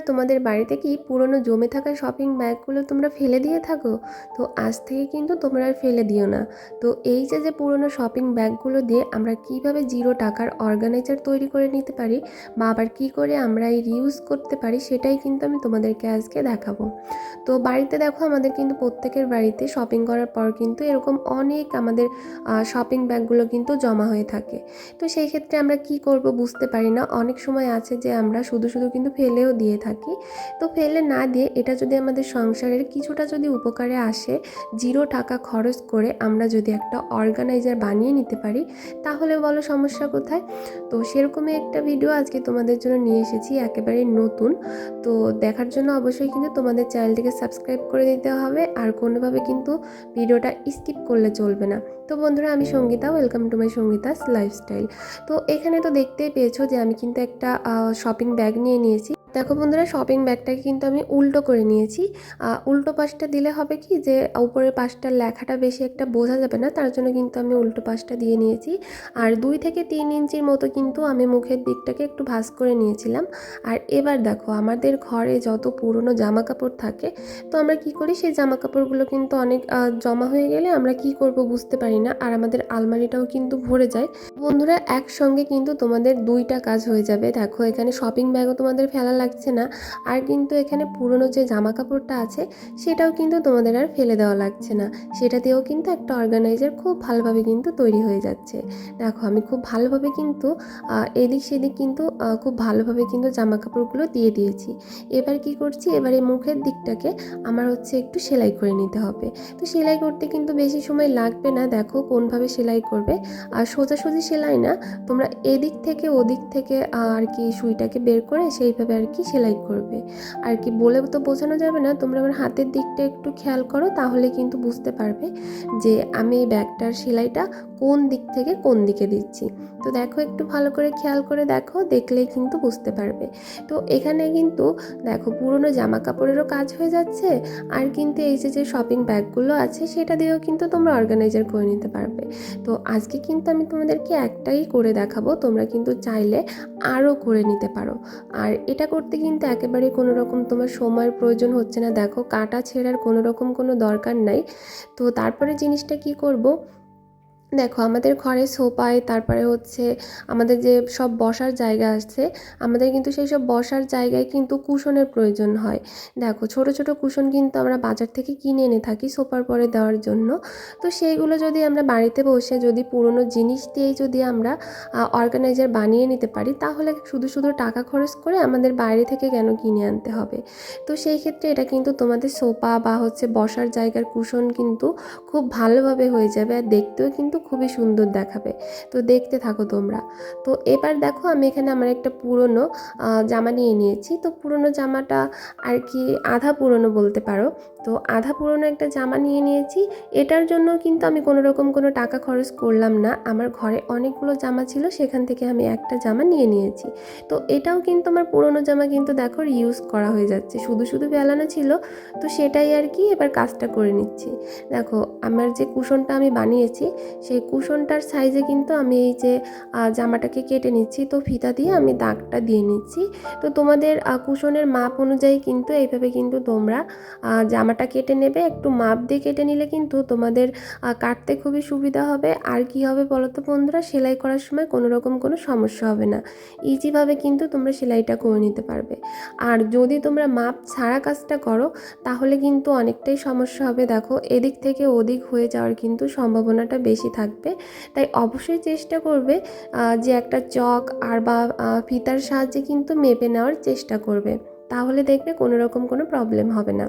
তোমাদের বাড়িতে কি পুরনো জমে থাকা শপিং ব্যাগগুলো তোমরা ফেলে দিয়ে থাকো? তো আজ থেকে কিন্তু তোমরা আর ফেলে দিও না। তো এই যে যে পুরনো শপিং ব্যাগগুলো দিয়ে আমরা কীভাবে জিরো টাকার অর্গানাইজার তৈরি করে নিতে পারি বা আবার কী করে আমরা এই রিউজ করতে পারি সেটাই কিন্তু আমি তোমাদেরকে আজকে দেখাবো। তো বাড়িতে দেখো আমাদের কিন্তু প্রত্যেকের বাড়িতে শপিং করার পর কিন্তু এরকম অনেক আমাদের শপিং ব্যাগগুলো কিন্তু জমা হয়ে থাকে। তো সেই ক্ষেত্রে আমরা কি করব বুঝতে পারি না। অনেক সময় আছে যে আমরা শুধু শুধু কিন্তু ফেলেও দিয়ে থাকি। তো ফেলে না দিয়ে এটা যদি আমাদের সংসারের কিছুটা যদি উপকারে আসে, জিরো টাকা খরচ করে আমরা যদি একটা অর্গানাইজার বানিয়ে নিতে পারি, তাহলে বলো সমস্যা কোথায়? তো সেরকমই একটা ভিডিও আজকে তোমাদের জন্য নিয়ে এসেছি একেবারে নতুন। তো দেখার জন্য অবশ্যই কিন্তু তোমাদের চ্যানেলটিকে সাবস্ক্রাইব করে দিতে হবে, আর কোনোভাবে কিন্তু ভিডিওটা স্কিপ করলে চলবে না। তো বন্ধুরা, আমি Sangeeta welcome to my Sangeeta's lifestyle তো এখানে তো দেখতেই পেয়েছ যে আমি কিন্তু একটা শপিং ব্যাগ নিয়ে নিয়েছি। দেখো বন্ধুরা শপিং ব্যাগটাকে কিন্তু আমি উল্টো করে নিয়েছি। উল্টো পাশটা দিলে হবে কি যে, উপরের পাশটার লেখাটা বেশি একটা বোঝা যাবে না, তার জন্য কিন্তু আমি উল্টো পাশটা দিয়ে নিয়েছি। আর দুই থেকে তিন ইঞ্চির মতো কিন্তু আমি মুখের দিকটাকে একটু ভাঁজ করে নিয়েছিলাম। আর এবার দেখো, আমাদের ঘরে যত পুরনো জামা কাপড় থাকে, তো আমরা কি করি, সেই জামা কাপড়গুলো কিন্তু অনেক জমা হয়ে গেলে আমরা কি করব বুঝতে পারি না, আর আমাদের আলমারিটাও কিন্তু ভরে যায়। বন্ধুরা, একসঙ্গে কিন্তু তোমাদের দুইটা কাজ হয়ে যাবে। দেখো, এখানে শপিং ব্যাগও তোমাদের ফেলা লাগছে না। আর কিন্তু এখানে পুরনো যে জামা কাপড়টা আছে, সেটাও কিন্তু তোমাদের আর ফেলে দেওয়া লাগছে না। সেটা দিয়েও কিন্তু একটা অর্গানাইজার খুব ভালোভাবে কিন্তু তৈরি হয়ে যাচ্ছে। দেখো, আমি খুব ভালোভাবে কিন্তু এদিক সেদিক কিন্তু খুব ভালোভাবে কিন্তু জামা কাপড়গুলো দিয়ে দিয়েছি। এবার কি করছি? এবার এই মুখের দিকটাকে আমার হচ্ছে একটু সেলাই করে নিতে হবে। তো সেলাই করতে কিন্তু বেশি সময় লাগবে না। দেখো কোনভাবে সেলাই করবে। আর সোজাসুজি সেলাই না, তোমরা এদিক থেকে ওদিক থেকে আর কি সুইটাকে বের করে সেইভাবে আর কি সেলাই করবে? আর কি বলে তো বোঝানো যাবে না, তোমরা আমার হাতের দিকটা একটু খেয়াল করো, তাহলে কিন্তু বুঝতে পারবে যে আমি এই ব্যাগটার সেলাইটা কোন দিক থেকে কোন দিকে দিচ্ছি। তো দেখো, একটু ভালো করে খেয়াল করে দেখো, দেখলেই কিন্তু বুঝতে পারবে। তো এখানে কিন্তু দেখো, পুরনো জামা কাপড়েরও কাজ হয়ে যাচ্ছে, আর কিন্তু এই যে যে শপিং ব্যাগগুলো আছে, সেটা দিয়েও কিন্তু তোমরা অর্গানাইজার করে নিতে পারবে। তো আজকে কিন্তু আমি তোমাদেরকে একটাই করে দেখাবো, তোমরা কিন্তু চাইলে আরও করে নিতে পারো। আর এটা করতে কিন্তু একেবারে কোনো রকম তোমার সময়ের প্রয়োজন হচ্ছে না। দেখো, কাটা ছেঁড়ার কোনো রকম কোনো দরকার নাই। তো তারপরে জিনিসটা কি করব? দেখো, আমাদের ঘরে সোফায়, তারপরে হচ্ছে আমাদের যে সব বসার জায়গা আছে, আমাদের কিন্তু সেই সব বসার জায়গায় কিন্তু কুশনের প্রয়োজন হয়। দেখো, ছোট ছোট কুশন কিন্তু আমরা বাজার থেকে কিনে এনে থাকি সোফার পরে দেওয়ার জন্য। তো সেইগুলো যদি আমরা বাড়িতে বসে যদি পুরনো জিনিস দিয়েই যদি আমরা অর্গানাইজার বানিয়ে নিতে পারি, তাহলে শুধু শুধু টাকা খরচ করে আমাদের বাইরে থেকে কেন কিনে আনতে হবে? তো সেই ক্ষেত্রে এটা কিন্তু তোমাদের সোফা বা হচ্ছে বসার জায়গার কুশন কিন্তু খুব ভালোভাবে হয়ে যাবে, আর দেখতেও কিন্তু খুবই সুন্দর দেখাবে। তো দেখতে থাকো তোমরা। তো এবার দেখো আমি এখানে আমার একটা পুরনো জামা নিয়ে নিয়েছি। তো পুরনো জামাটা আর কি আধা পুরনো বলতে পারো। তো আধা পুরনো একটা জামা নিয়ে নিয়েছি। এটার জন্য কিন্তু আমি কোনো রকম কোনো টাকা খরচ করলাম না। আমার ঘরে অনেকগুলো জামা ছিল, সেখান থেকে আমি একটা জামা নিয়ে নিয়েছি। তো এটাও কিন্তু আমার পুরনো জামা কিন্তু দেখো ইউজ করা হয়ে যাচ্ছে। শুধু শুধু বেলানো ছিল, তো সেটাই আর কি এবার কাজটা করে নিচ্ছি। দেখো, আমার যে কুশনটা আমি বানিয়েছি, সেই কুশনটার সাইজে কিন্তু আমি এই যে জামাটাকে কেটে নিচ্ছি। তো ফিতা দিয়ে আমি দাগটা দিয়ে নিচ্ছি। তো তোমাদের কুশনের মাপ অনুযায়ী কিন্তু এইভাবে কিন্তু তোমরা জামাটা কেটে নেবে, একটু মাপ দিয়ে কেটে নিলে কিন্তু তোমাদের কাটতে খুবই সুবিধা হবে। আর কি হবে বলো তো বন্ধুরা, সেলাই করার সময় কোনো রকম কোনো সমস্যা হবে না। ইজিভাবে কিন্তু তোমরা সেলাইটা করে নিতে পারবে। আর যদি তোমরা মাপ ছাড়া কাজটা করো, তাহলে কিন্তু অনেকটাই সমস্যা হবে। দেখো, এদিক থেকে ওদিক হয়ে যাওয়ার কিন্তু সম্ভাবনাটা বেশি থাকবে। তাই অবশ্যই চেষ্টা করবে যে একটা চক আর বা ফিতার সাহায্যে কিন্তু মেপে নেওয়ার চেষ্টা করবে। তাহলে দেখবে কোনো রকম কোনো প্রবলেম হবে না।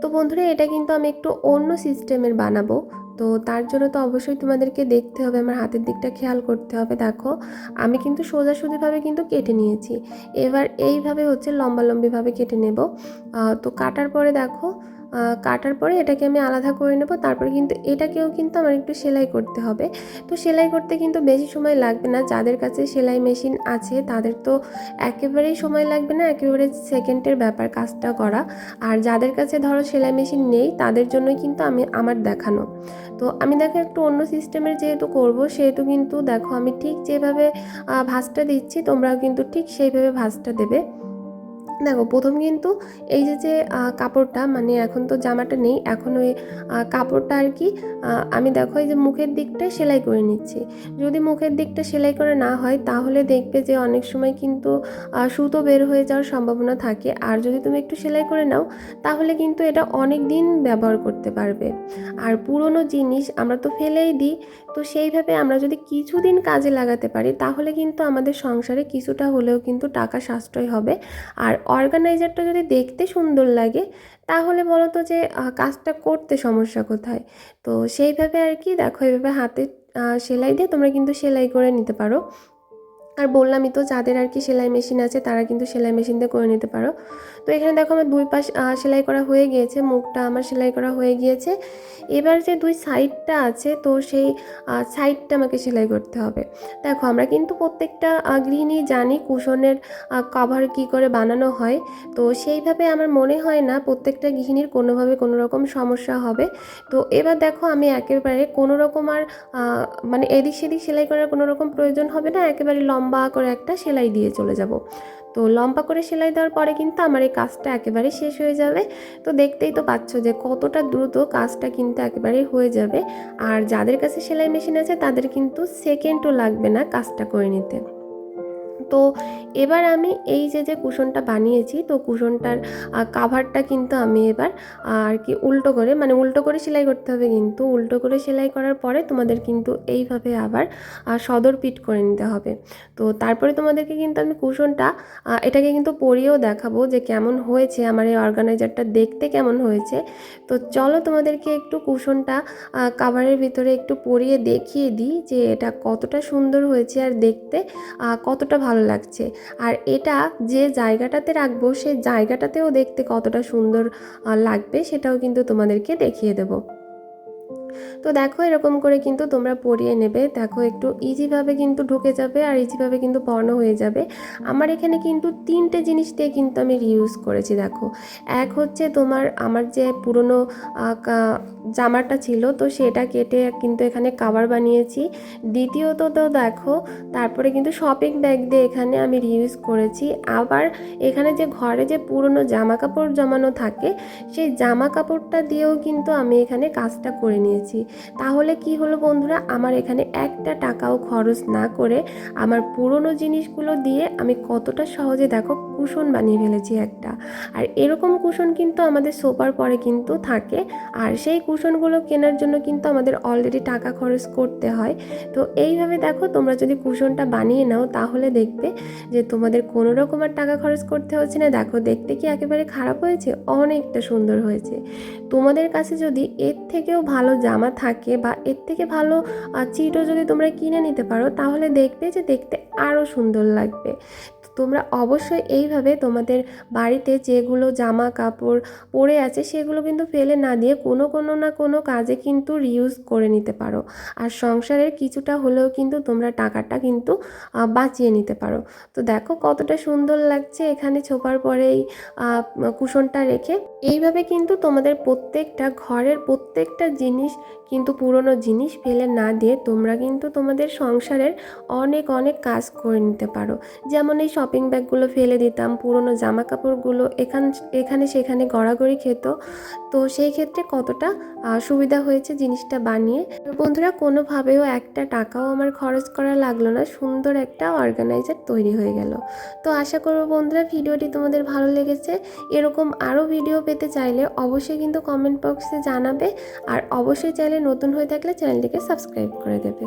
তো বন্ধুরা, এটা কিন্তু আমি একটু অন্য সিস্টেমের বানাবো। তো তার জন্য তো অবশ্যই তোমাদেরকে দেখতে হবে, আমার হাতের দিকটা খেয়াল করতে হবে, দেখো। আমি কিন্তু সোজাসুজিভাবে কিন্তু কেটে নিয়েছি। এবার এইভাবে হচ্ছে লম্বালম্বিভাবে কেটে নেব। তো কাটার পরে দেখো কাটার পরে এটাকে আমি আলাদা করে নেব। তারপরে কিন্তু এটাকেও কিন্তু আমার একটু সেলাই করতে হবে। তো সেলাই করতে কিন্তু বেশি সময় লাগবে না। যাদের কাছে সেলাই মেশিন আছে, তাদের তো একেবারেই সময় লাগবে না। একেবারে সেকেন্ডের ব্যাপার কাজটা করা। আর যাদের কাছে ধরো সেলাই মেশিন নেই, তাদের জন্যই কিন্তু আমি, আমার দেখানো। তো আমি দেখো একটু অন্য সিস্টেমের যেহেতু করব, সেহেতু কিন্তু দেখো আমি ঠিক যেভাবে ভাঁজটা দিচ্ছি, তোমরাও কিন্তু ঠিক সেইভাবে ভাঁজটা দেবে। দেখো, প্রথম কিন্তু এই যে যে কাপড়টা মানে এখন তো জামাটা নেই, এখন ওই কাপড়টা আর কি আমি দেখো এই যে মুখের দিকটা সেলাই করে নিচ্ছি। যদি মুখের দিকটা সেলাই করে না হয়, তাহলে দেখবে যে অনেক সময় কিন্তু সুতো বের হয়ে যাওয়ার সম্ভাবনা থাকে। আর যদি তুমি একটু সেলাই করে নাও, তাহলে কিন্তু এটা অনেক দিন ব্যবহার করতে পারবে। আর পুরনো জিনিস আমরা তো ফেলেই দিই, তো সেইভাবে আমরা যদি কিছুদিন কাজে লাগাতে পারি, তাহলে কিন্তু আমাদের সংসারে কিছুটা হলেও কিন্তু টাকা সাশ্রয় হবে। আর অর্গানাইজারটা যদি দেখতে সুন্দর লাগে, তাহলে বলো তো যে কাজটা করতে সমস্যা কোথায়? তো সেইভাবে আর কি, দেখো এইভাবে হাতে সেলাই দিয়ে তোমরা কিন্তু সেলাই করে নিতে পারো। আর বললামই তো যাদের আর কি সেলাই মেশিন আছে, তারা কিন্তু সেলাই মেশিন দিয়ে করে নিতে পারো। তো এখানে দেখো আমার দুই পাশ সেলাই করা হয়ে গিয়েছে, মুখটা আমার সেলাই করা হয়ে গিয়েছে। এবার যে দুই সাইডটা আছে, তো সেই সাইডটা আমাকে সেলাই করতে হবে। দেখো, আমরা কিন্তু প্রত্যেকটা গৃহিণী জানি কুশনের কভার কি করে বানানো হয়। তো সেইভাবে আমার মনে হয় না প্রত্যেকটা গৃহিণীর কোনোভাবে কোনো রকম সমস্যা হবে। তো এবার দেখো, আমি একেবারে কোনো রকম আর মানে এদিক সেদিক সেলাই করার কোনো রকম প্রয়োজন হবে না, একেবারে লম্বা করে একটা সেলাই দিয়ে চলে যাব। তো লম্বা করে সেলাই দেওয়ার পরে কিন্তু আমার এই কাজটা একেবারে শেষ হয়ে যাবে। তো দেখতেই তো পাচ্ছ যে কতটা দ্রুত কাজটা কিন্তু একেবারে হয়ে যাবে। আর যাদের কাছে সেলাই মেশিন আছে তাদের কিন্তু সেকেন্ডও লাগবে না কাজটা করে নিতে। তো এবার আমি এই যে যে কুশনটা বানিয়েছি, তো কুশনটার কাভারটা কিন্তু আমি এবার আর কি উল্টো করে মানে উল্টো করে সেলাই করতে হবে কিন্তু, উল্টো করে সেলাই করার পরে তোমাদের কিন্তু এইভাবে আবার সদর পিট করে নিতে হবে। তো তারপরে তোমাদেরকে কিন্তু আমি কুশনটা এটাকে কিন্তু পরিয়েও দেখাবো যে কেমন হয়েছে, আমার এই অর্গানাইজারটা দেখতে কেমন হয়েছে। তো চলো তোমাদেরকে একটু কুশনটা কাভারের ভিতরে একটু পরিয়ে দেখিয়ে দিই যে এটা কতটা সুন্দর হয়েছে আর দেখতে কতটা ভালো লাগছে। আর এটা যে জায়গাটাতে রাখব, সে জায়গাটাতেও দেখতে কতটা সুন্দর লাগবে সেটাও কিন্তু তোমাদেরকে দেখিয়ে দেবো। তো দেখো এরকম করে কিন্তু তোমরা পরিয়ে নেবে। দেখো একটু ইজিভাবে কিন্তু ঢুকে যাবে আর ইজিভাবে কিন্তু পর্ণ হয়ে যাবে। আমার এখানে কিন্তু তিনটে জিনিস দিয়ে কিন্তু আমি রিউজ করেছি, দেখো। এক হচ্ছে তোমার আমার যে পুরনো জামাটা ছিল, তো সেটা কেটে কিন্তু এখানে কাভার বানিয়েছি। দ্বিতীয়ত তো দেখো, তারপরে কিন্তু শপিং ব্যাগ দিয়ে এখানে আমি রিউজ করেছি। আবার এখানে যে ঘরে যে পুরনো জামা কাপড় জমানো থাকে, সেই জামা কাপড়টা দিয়েও কিন্তু আমি এখানে কাজটা করে নিয়েছি। তাহলে কি হলো বন্ধুরা? আমার এখানে একটা টাকাও খরচ না করে আমার পুরনো জিনিসগুলো দিয়ে আমি কতটা সহজে দেখো কুশন বানিয়ে ফেলেছি একটা। আর এরকম কুশন কিন্তু আমাদের সোপার পরে কিন্তু থাকে। আর সেই কুশনগুলো কেনার জন্য কিন্তু আমাদের অলরেডি টাকা খরচ করতে হয়। তো এইভাবে দেখো তোমরা যদি কুশনটা বানিয়ে নাও তাহলে দেখবে যে তোমাদের কোনো রকম আর টাকা খরচ করতে হচ্ছে না। দেখো দেখতে কি একেবারে খারাপ হয়েছে? অনেকটা সুন্দর হয়েছে। তোমাদের কাছে যদি এর থেকেও ভালো জামা থাকে বা এর থেকে ভালো চিটও যদি তোমরা কিনে নিতে পারো, তাহলে দেখবে যে দেখতে আরও সুন্দর লাগবে। তোমরা অবশ্যই এইভাবে তোমাদের বাড়িতে যেগুলো জামা কাপড় পড়ে আছে সেগুলো কিন্তু ফেলে না দিয়ে কোনো কোনো না কোনো কাজে কিন্তু রিউজ করে নিতে পারো। আর সংসারের কিছুটা হলেও কিন্তু তোমরা টাকাটা কিন্তু বাঁচিয়ে নিতে পারো। তো দেখো কতটা সুন্দর লাগছে এখানে ছোপার পরেই কুশনটা রেখে। এইভাবে কিন্তু তোমাদের প্রত্যেকটা ঘরের প্রত্যেকটা জিনিস কিন্তু পুরনো জিনিস ফেলে না দিয়ে তোমরা কিন্তু তোমাদের সংসারের অনেক অনেক কাজ করে নিতে পারো। যেমন এই শপিং ব্যাগগুলো ফেলে দিতাম, পুরনো জামা কাপড়গুলো এখান, এখানে সেখানে গড়াগড়ি খেত। তো সেই ক্ষেত্রে কতটা সুবিধা হয়েছে জিনিসটা বানিয়ে? বন্ধুরা, কোনোভাবেও একটা টাকাও আমার খরচ করা লাগল না, সুন্দর একটা অর্গানাইজার তৈরি হয়ে গেল। তো আশা করব বন্ধুরা, ভিডিওটি তোমাদের ভালো লেগেছে। এরকম আরও ভিডিও পেতে চাইলে অবশ্যই কিন্তু কমেন্ট বক্সে জানাবে। আর অবশ্যই চাইলে নতুন হয়ে থাকলে চ্যানেলটিকে সাবস্ক্রাইব করে দেবে।